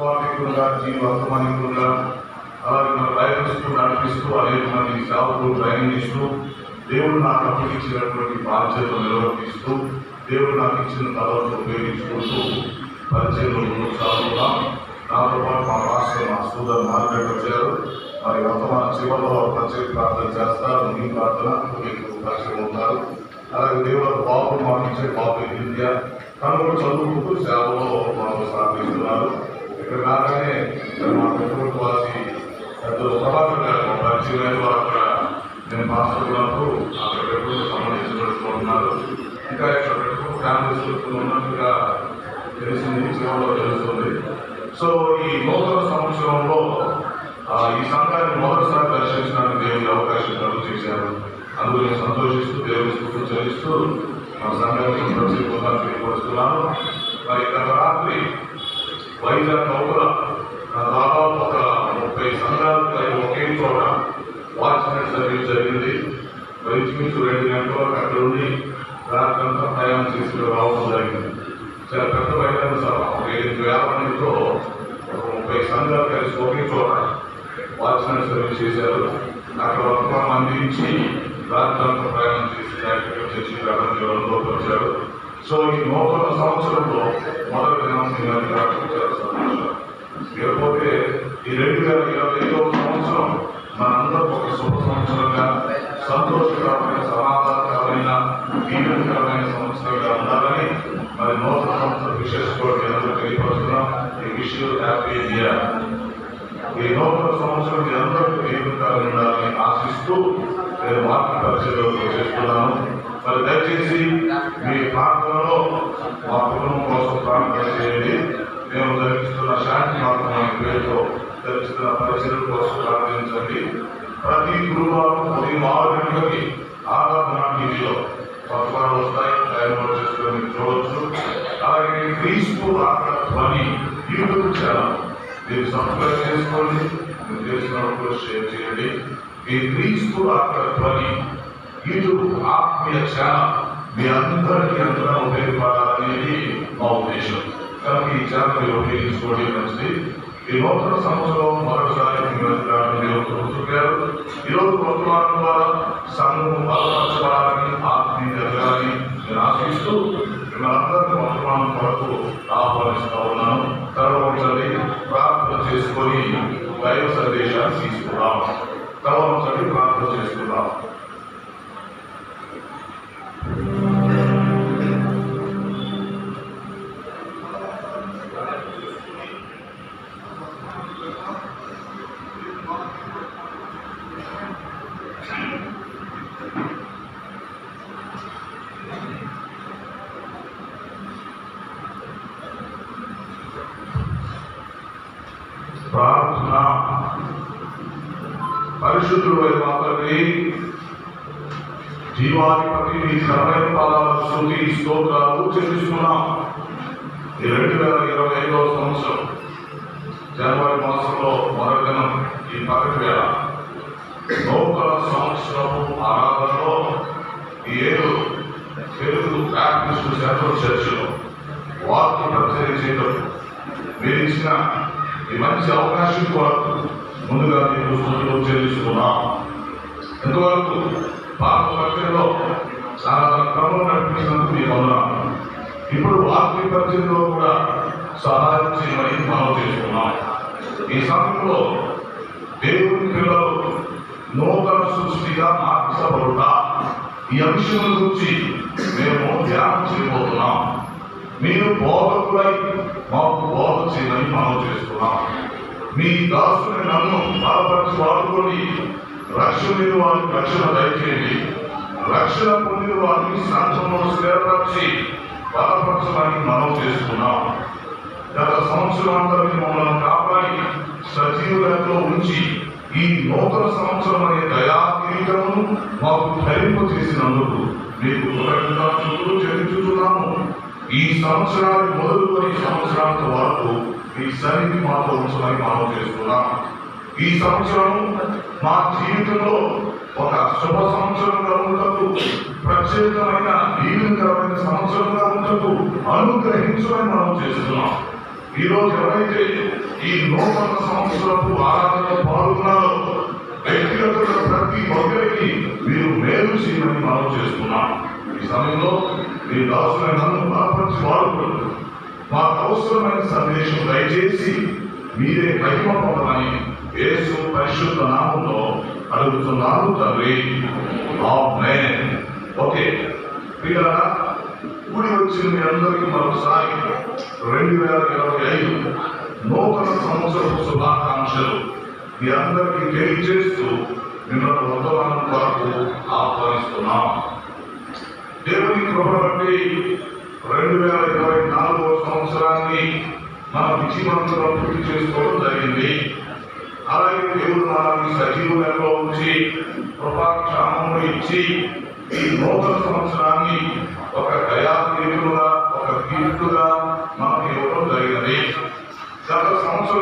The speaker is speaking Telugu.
స్వామికులుగా జీవ వర్తమానికులుగా అలాగే మన బైబిల్ నడిపిస్తూ అనేక మంది సేవకులు ట్రైనింగ్ ఇస్తూ దేవుడు నాకు అప్పగించినటువంటి బాధ్యతలు నిర్వర్తిస్తూ దేవుడు నాకు ఇచ్చిన తలవను ఉపయోగించుకుంటూ పరిచయంలో ముందుకు సాగుతున్నాం. నాతో పాటు మా రాష్ట్ర మా సోదరు మార్గరెట్ వచ్చారు. మరి వర్తమాన చివరిలో ప్రత్యేక ప్రార్థన చేస్తారు. మీ ప్రార్థన మీకు పరిచయం ఉంటారు అలాగే దేవుడు బాబు మాకు ఇచ్చే బాబు విద్య తను కూడా చదువుకుంటూ సేవలో మాకు సాధిస్తున్నారు ఇక్కడ రాగానే మా పెట్టుబడి వాసి పెద్దలు ప్రభాకర్ గారు పరిచయం వారు అక్కడ నేను మాస్టర్ ఉన్నప్పుడు అక్కడ పెట్టుబడి సంబంధించినట్టున్నారు ఇంకా ఇక్కడ పెట్టుబడి ఫ్యామిలీస్ ఉన్నట్టుగా తెలిసింది చివరిలో తెలుస్తుంది. సో ఈ నూతన సంవత్సరంలో ఈ సంఘాన్ని మొదటిసారి దర్శించడానికి దేవుని అవకాశం కలుగు చేశారు. అందుకు నేను సంతోషిస్తూ దేవుని స్థుతులు చెల్లిస్తూ మా సంఘానికి ప్రత్యేకంగా తెలియపరుస్తున్నాను మరి గత రాత్రి వైజాగ్ లోపల దాదాపు ఒక ముప్పై సంఘాలు ఒకే చోట వాచ్మెన్ సర్వీస్ జరిగింది. మరి ఇంచుమించు రెండు గంటల అక్కడ ఉండి రాత్రంతా ప్రయాణం చేసి రావడం జరిగింది. చాలా పెద్ద బహిరంగ సభ ఒక ఎనిమిది వేల మందితో ఒక ముప్పై సంఘాలు కలిసి ఒకే చోట వాచ్మెన్ సర్వీస్ చేశారు. అక్కడ వర్తమానం అందించి రాత్రంతా ప్రయాణం చేసి యాక్టివ్ చేసి రావడంలో వచ్చారు. సో ఈ నూతన సంవత్సరంలో మొదటి దినం లేకపోతే ఈ రెండు వేల ఇరవై ఐదవ సంవత్సరం మనందరూ ఒక శుభ సంవత్సరంగా సంతోషకరమైన సమాధానకరమైన దీవెనకరమైన సంవత్సరంగా ఉండాలని మరి నూతన సంవత్సరం విశేష కూడా మీ అందరూ తెలియపరుస్తున్నాం. ఈ విషయం హ్యాపీ ఇండియా ఈ నూతన సంవత్సరం మీ అందరికీ దీవెనకరంగా ఉండాలని ఆశిస్తూ నేను మార్గ పరిచయంలో చేస్తున్నాను మరి దయచేసి మీ ప్రాంతంలో మా కుటుంబం కోసం ప్రార్థన చేయండి మేము ధరిస్తున్న శాంతి మాత్రం పేరుతో ధరిస్తున్న పరిచయం కోసం ప్రార్థించండి. ప్రతి గురువారం ఉదయం ఆరు గంటలకి ఆరాధన టీవీలో పథకాలు వస్తాయి. డైన్లోడ్ చేసుకుని మీరు చూడవచ్చు అలాగే క్రీస్తు రాక ధ్వని యూట్యూబ్ ఛానల్. మీరు సబ్స్క్రైబ్ చేసుకోండి. మీరు తెలిసిన షేర్ చేయండి. ఈ క్రీస్తు రాక ధ్వని యూట్యూబ్ ఆత్మీయ ఛానల్ మీ అందరికీ ఎంతగా ఉపయోగపడాలనేది మా ఉద్దేశం కనుక ఈ ఛానల్ మీరు ఉపయోగించుకోవడం మంచిది ఈ నూతన సంవత్సరం మరొకసారి మీ ఈరోజు రావడం ద్వారా సంఘం బలపరచబడాలని ఆత్మీయ జరగాలని నేను ఆశిస్తూ మిమ్మల్ని వర్తమానం కొరకు ఆహ్వానిస్తా ఉన్నాను తరవంచండి ప్రార్థన చేసుకొని దైవ సందేశాన్ని తీసుకుందాం తరవంచండి ప్రార్థన చేసుకుందాం ప్రార్థన. పరిశుద్ధుడు మాత్రమే. జీవాధిపతి నీ ఘనమైన పాదాలకు స్థుతి స్తోత్రాలు చెల్లిస్తున్నాం. ఈ రెండు వేల ఇరవై ఐదవ సంవత్సరం జనవరి మాసంలో మరొకనం ఈ పగటి వేళ. నూతన సంవత్సరపు ఆరాధనలో ఈ ఏడు తెలుగు బ్యాప్టిస్ట్ సెంట్రల్ చర్చిలో వార్త పరిచయం చేయడం మీరు ఇచ్చిన ఈ మంచి అవకాశం కొరకు ముందుగా మీకు స్థుతులు చెల్లిస్తున్నాం ఇంతవరకు పాత పరిచయంలో చాలా క్రమం నడిపించినందుకు మీకు అవునా ఇప్పుడు వార్తీ పరిచయంలో కూడా సహాయం చేయమని మనం చేసుకున్నాం ఈ సమయంలో దేవుని పిల్లలు నూతన సృష్టిగా మార్చబడుట ఈ అంశం గురించి మేము ధ్యానం చేయబోతున్నాం. మీరు బోధకులై మాకు బోధ చేయమని మనం చేస్తున్నాం. మీ దాసుని నన్ను బలపరిచి వాడుకొని రక్షణ మీద వారికి రక్షణ దయచేయండి. రక్షణ పొందిన వారిని సంఘంలో స్థిరపరిచి బలపరచడానికి మనం చేస్తున్నాం. గత సంవత్సరాంతా మమ్మల్ని కాపాడి సజీవులతో ఉంచి ఈ నూతన సంవత్సరం అనే దయా కిరీటమును మాకు ధరింపు చేసినందుకు మీకు కృతజ్ఞతలు చెల్లించుతున్నాము. ఈ సంవత్సరాన్ని మొదలుకొని సంవత్సరాంత వరకు మీ సన్నిధి మాతో ఉంచమని మనం చేస్తున్నాం ఈ సంవత్సరం మా జీవితంలో ఒక శుభ సంవత్సరంగా ఉండదు ప్రత్యేకమైన దీవికరమైన సంవత్సరంగా ఉండదు అనుగ్రహించమని మనం చేస్తున్నాం. ఈ రోజు ఎవరైతే ఈ నూతన సంవత్సరపు ఆరాధనలో పాల్గొన్నారో వ్యక్తిగత ప్రతి ఒక్కరికి మీరు మేలు చేయమని మనం చేస్తున్నాం. ఈ సమయంలో మీ దాసులైన నన్ను బలపరిచి వాడుకోండి మాకు అవసరమైన సందేశం దయచేసి మీరే మహిమ పొందమని యేసు పరిశుద్ధ నామంలో అడుగుతున్నాను తండ్రి. ఓకే. పిల్లల కూడి వచ్చిన మీ అందరికీ మరొకసారి రెండు వేల ఇరవై ఐదు నూతన సంవత్సరపు శుభాకాంక్షలు. మీ అందరికీ తెలియజేస్తూ మిమ్మల్ని వందనాల కొరకు ఆహ్వానిస్తున్నాం. దేవుని కృపను రెండు వేల ఇరవై నాలుగవ సంవత్సరాన్ని మన విజయవంతంగా పూర్తి చేసుకోవడం జరిగింది. అలాగే దేవుడు మనల్ని సజీవులలో ఉంచి కృపాక్షామము ఇచ్చి ఈ నూతన సంవత్సరాన్ని ఒక దయాతీరుగా ఒక కీర్తుగా మనకు ఇవ్వడం జరిగినది గత సంవత్సరం